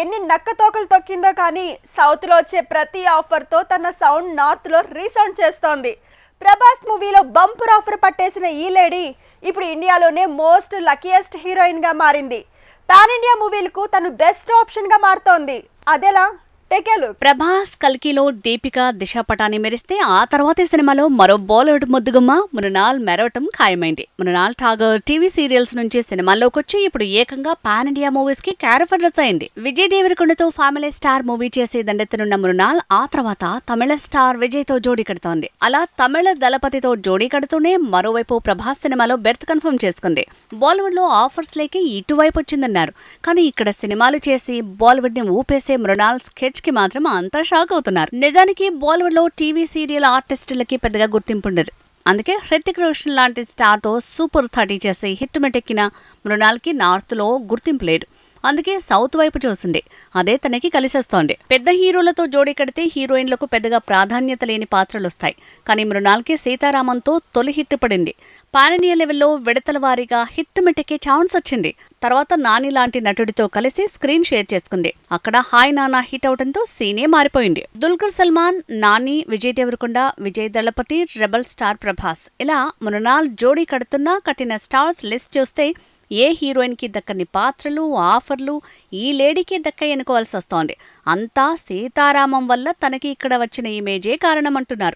ఎన్ని నక్క తోకలు తొక్కిందో కానీ సౌత్లో వచ్చే ప్రతి ఆఫర్తో తన సౌండ్ నార్త్లో రీసౌండ్ చేస్తోంది. ప్రభాస్ మూవీలో బంపర్ ఆఫర్ పట్టేసిన ఈ లేడీ ఇప్పుడు ఇండియాలోనే మోస్ట్ లక్కీయెస్ట్ హీరోయిన్గా మారింది. పాన్ ఇండియా మూవీలకు తను బెస్ట్ ఆప్షన్గా మారుతోంది. అదెలా? ప్రభాస్ కల్కిలో దీపిక దిశ పటాని మెరిస్తే ఆ తర్వాత సినిమాలో మరో బాలీవుడ్ ముద్దుగుమ్మ మృణాల్ మెరవటం ఖాయమైంది. మృణాల్ ఠాగర్ టీవీ సీరియల్స్ నుంచి సినిమాల్లోకి వచ్చి ఇప్పుడు ఏకంగా పాన్ ఇండియా మూవీస్కి క్యారెక్టర్స్ అయింది. విజయ్ దేవరకొండతో ఫ్యామిలీ స్టార్ మూవీ చేసి దండెత్తనున్న మృణాల్ ఆ తర్వాత తమిళ స్టార్ విజయ్తో జోడీ కడుతోంది. అలా తమిళ దళపతితో జోడీ కడుతూనే మరోవైపు ప్రభాస్ సినిమాలో బెర్త్ కన్ఫర్మ్ చేసుకుంది. బాలీవుడ్లో ఆఫర్స్ లేకి ఇటువైపు వచ్చిందన్నారు. కానీ ఇక్కడ సినిమాలు చేసి బాలీవుడ్ని ఊపేసే మృణాల్ స్కెచ్ కి మాత్రం అంతా షాక్ అవుతున్నారు. నిజానికి బాలీవుడ్లో టీవీ సీరియల్ ఆర్టిస్టులకి పెద్దగా గుర్తింపు ఉండదు. అందుకే హృతిక్ రోషన్ లాంటి స్టార్తో సూపర్ థర్టీ చేసే హిట్ మెటెక్కిన మృణాల్కి నార్త్లో గుర్తింపు లేదు. అందుకే సౌత్ వైపు చూసింది. అదే తనకి కలిసేస్తోంది. పెద్ద హీరోలతో జోడీ కడితే హీరోయిన్లకు పెద్దగా ప్రాధాన్యత లేని పాత్రలు వస్తాయి కానీ మృణాల్కే సీతారామంతో తొలి హిట్ పడింది. పాననీయ లెవెల్లో విడతల వారీగా హిట్ మెట్టెక్కే ఛాన్స్ వచ్చింది. తర్వాత నాని లాంటి నటుడితో కలిసి స్క్రీన్ షేర్ చేసుకుంది. అక్కడ హాయ్ నానా హిట్ అవడంతో సీనే మారిపోయింది. దుల్కర్ సల్మాన్ నాని విజయ్ దేవరకొండ విజయ్ దళపతి రెబల్ స్టార్ ప్రభాస్ ఇలా మృణాల్ జోడీ కడుతున్నా కట్టిన స్టార్స్ లిస్ట్ చూస్తే ఏ హీరోయిన్కి దక్కని పాత్రలు ఆఫర్లు ఈ లేడీకి దక్క ఎన్నుకోవాల్సి వస్తోంది. అంతా సీతారామం వల్ల తనకి ఇక్కడ వచ్చిన ఇమేజే కారణమంటున్నారు.